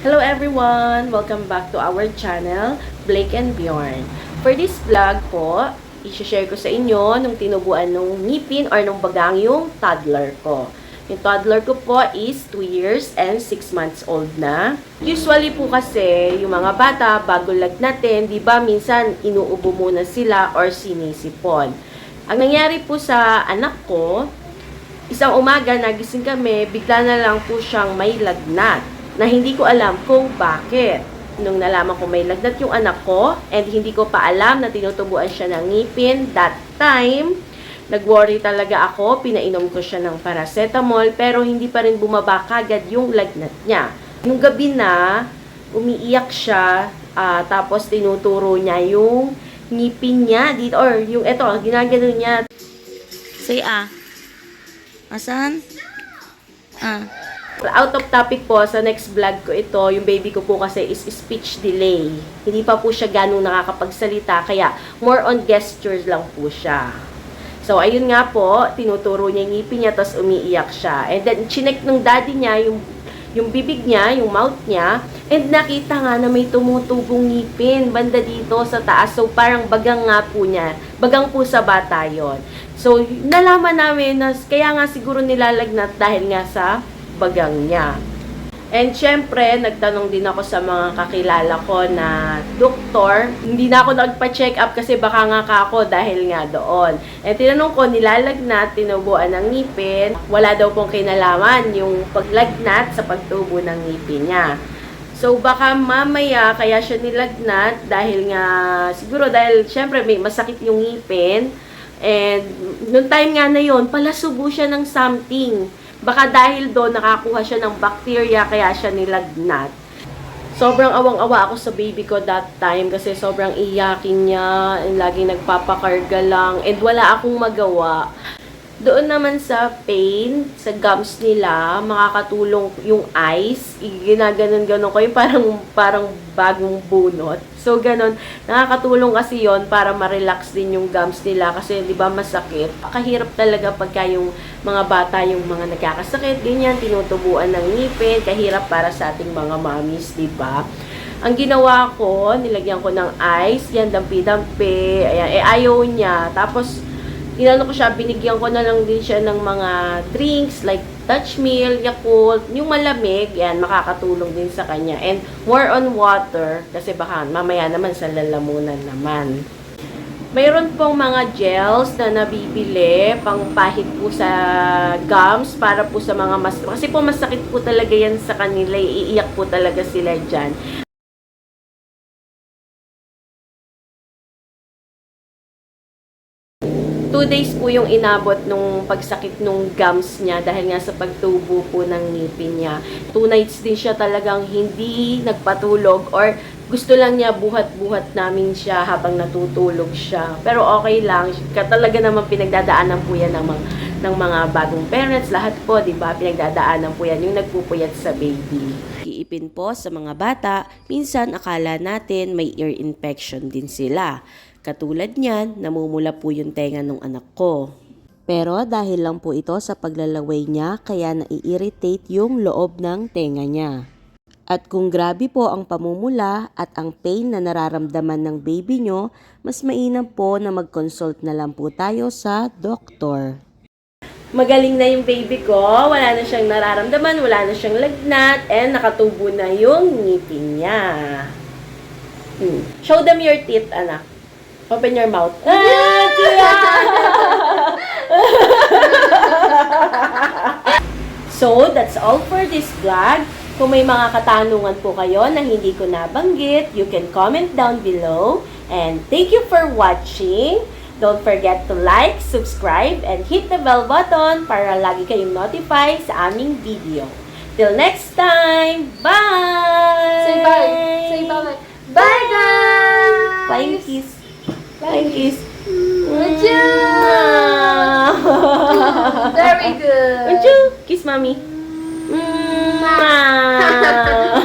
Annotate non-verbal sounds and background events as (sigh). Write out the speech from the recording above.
Hello everyone! Welcome back to our channel, Blake and Bjorn. For this vlog po, i-share ko sa inyo nung tinubuan nung ngipin or nung bagang yung toddler ko. Yung toddler ko po is 2 years and 6 months old na. Usually po kasi, yung mga bata, bago lagnatin, di ba minsan inuubo muna sila or sinisipon. Ang nangyari po sa anak ko, isang umaga nagising kami, bigla na lang po siyang may lagnat na hindi ko alam kung bakit. Nung nalaman ko may lagnat yung anak ko and hindi ko pa alam na tinutubuan siya ng ngipin that time, nag-worry talaga ako, pinainom ko siya ng paracetamol pero hindi pa rin bumaba kagad yung lagnat niya. Nung gabi na, umiiyak siya ah, tapos tinuturo niya yung ngipin niya dito or yung eto, ginagano niya Say ah. Asan? Ah. Out of topic po, sa next vlog ko ito, yung baby ko po kasi is speech delay. Hindi pa po siya ganong nakakapagsalita, kaya more on gestures lang po siya. So, ayun nga po, tinuturo niya yung ngipin niya, tapos umiiyak siya. And then, chinek ng daddy niya yung, yung bibig niya, yung mouth niya, and nakita nga na may tumutubong ngipin banda dito sa taas. So, parang bagang nga po niya. Bagang po sa bata yon. So, nalaman namin na kaya nga siguro nilalagnat dahil nga sa bagang niya. And syempre, nagtanong din ako sa mga kakilala ko na doktor. Hindi na ako nagpa-check up kasi baka nga ka ako dahil nga doon. And tinanong ko, nilalagnat, tinubuan ng ngipin. Wala daw pong kinalaman yung paglagnat sa pagtubo ng ngipin niya. So baka mamaya kaya siya nilagnat dahil nga, siguro dahil syempre may masakit yung ngipin. And nung time nga na yon palasubo siya ng something. Baka dahil doon nakakuha siya ng bacteria kaya siya nilagnat. Sobrang awang-awa ako sa baby ko that time kasi sobrang iyakin niya and laging nagpapakarga lang and wala akong magawa. Doon naman sa pain, sa gums nila, makakatulong yung ice. Ginaganon-ganon ko yung (laughs) parang, parang bagong bunot. So, ganon. Nakakatulong kasi yon para ma-relax din yung gums nila kasi di ba masakit. Kahirap talaga pagka yung mga bata, yung mga nagkakasakit, ganyan, tinutubuan ng ngipin. Kahirap para sa ating mga mommies, di ba? Ang ginawa ko, nilagyan ko ng ice, yan, dampi-dampi, ayan, eh, ayaw niya. Tapos, inano ko siya, binigyan ko na lang din siya ng mga drinks like Dutch Mill, Yakult, yung malamig, yan, makakatulong din sa kanya. And more on water, kasi baka mamaya naman sa lalamunan naman. Mayroon pong mga gels na nabibili pang pahit po sa gums para po sa mga mas... Kasi po masakit po talaga yan sa kanila, iiyak po talaga sila dyan. Two days po yung inabot nung pagsakit nung gums niya dahil nga sa pagtubo po ng ngipin niya. Two nights din siya talagang hindi nagpatulog or gusto lang niya buhat-buhat namin siya habang natutulog siya. Pero okay lang, talaga naman pinagdadaanan po yan ng mga, ng mga bagong parents. Lahat po, di ba, pinagdadaanan po yan yung nagpupuyat sa baby. Iipin po sa mga bata, minsan akala natin may ear infection din sila. Katulad niyan, namumula po yung tenga ng anak ko. Pero dahil lang po ito sa paglalaway niya, kaya nai-irritate yung loob ng tenga niya. At kung grabe po ang pamumula at ang pain na nararamdaman ng baby nyo, mas mainam po na mag-consult na lang po tayo sa doktor. Magaling na yung baby ko, wala na siyang nararamdaman, wala na siyang lagnat, and nakatubo na yung ngipin niya. Hmm. Show them your teeth, anak. Open your mouth. Ah, tiya! So, that's all for this vlog. Kung may mga katanungan po kayo na hindi ko nabanggit, you can comment down below. And thank you for watching. Don't forget to like, subscribe, and hit the bell button para lagi kayong notify sa aming video. Till next time, bye! Say bye. Say bye. Bye, guys. Flying kiss. is hmm. uncu, Very good. uncu, kiss mami, hmm. Mwah. (laughs)